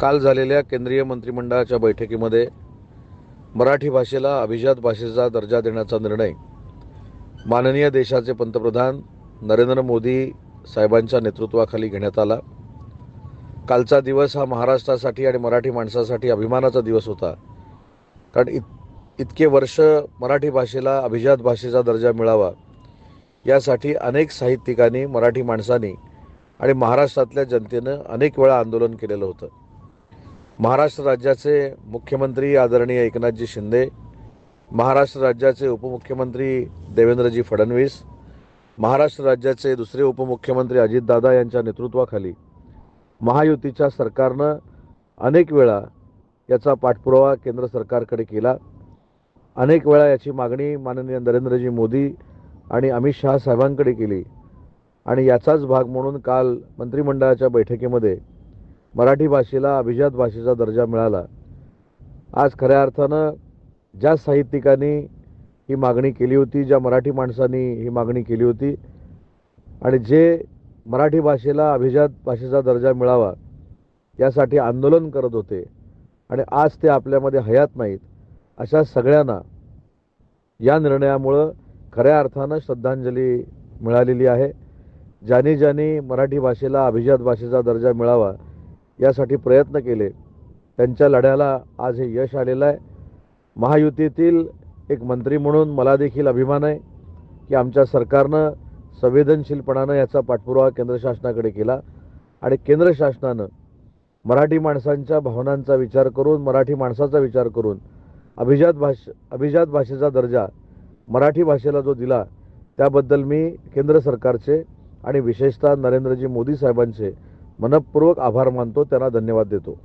काल झालेल्या केंद्रीय मंत्रिमंडळाच्या बैठकीमध्ये मराठी भाषेला अभिजात भाषेचा दर्जा देण्याचा निर्णय माननीय देशाचे पंतप्रधान नरेंद्र मोदी साहेबांच्या नेतृत्वाखाली घेण्यात आला. कालचा दिवस हा महाराष्ट्रासाठी आणि मराठी माणसासाठी अभिमानाचा दिवस होता. कारण इत इतके वर्ष मराठी भाषेला अभिजात भाषेचा दर्जा मिळावा यासाठी अनेक साहित्यिकांनी मराठी माणसांनी आणि महाराष्ट्रातल्या जनतेनं अनेक वेळा आंदोलन केलेलं होतं. महाराष्ट्र राज्याचे मुख्यमंत्री आदरणीय एकनाथजी शिंदे महाराष्ट्र राज्याचे उपमुख्यमंत्री देवेंद्रजी फडणवीस महाराष्ट्र राज्याचे दुसरे उपमुख्यमंत्री अजितदादा यांच्या नेतृत्वाखाली महायुतीच्या सरकारनं अनेक वेळा याचा पाठपुरावा केंद्र सरकारकडे केला. अनेक वेळा याची मागणी माननीय नरेंद्रजी मोदी आणि अमित शहा साहेबांकडे केली. आणि याचाच भाग म्हणून काल मंत्रिमंडळाच्या बैठकीमध्ये मराठी भाषेला अभिजात भाषेचा दर्जा मिळाला. आज खऱ्या अर्थानं ज्या साहित्यिकांनी ही मागणी केली होती ज्या मराठी माणसांनी ही मागणी केली होती आणि जे मराठी भाषेला अभिजात भाषेचा दर्जा मिळावा यासाठी आंदोलन करत होते आणि आज ते आपल्यामध्ये हयात नाहीत अशा सगळ्यांना या निर्णयामुळं खऱ्या अर्थानं श्रद्धांजली मिळालेली आहे. ज्यांनी ज्यांनी मराठी भाषेला अभिजात भाषेचा दर्जा मिळावा यासाठी प्रयत्न केले. त्यांच्या लढ्याला आज हे यश आलेलं आहे. महायुतीतील एक मंत्री म्हणून मला देखील अभिमान आहे की आमच्या सरकारनं संवेदनशीलपणानं याचा पाठपुरावा केंद्र शासनाकडे केला आणि केंद्र शासनानं मराठी माणसांच्या भावनांचा विचार करून मराठी माणसाचा विचार करून अभिजात भाष अभिजात भाषेचा दर्जा मराठी भाषेला जो दिला त्याबद्दल मी केंद्र सरकारचे आणि विशेषतः नरेंद्रजी मोदी साहेबांचे मनपूर्वक आभार मानतो त्यांना धन्यवाद देतो.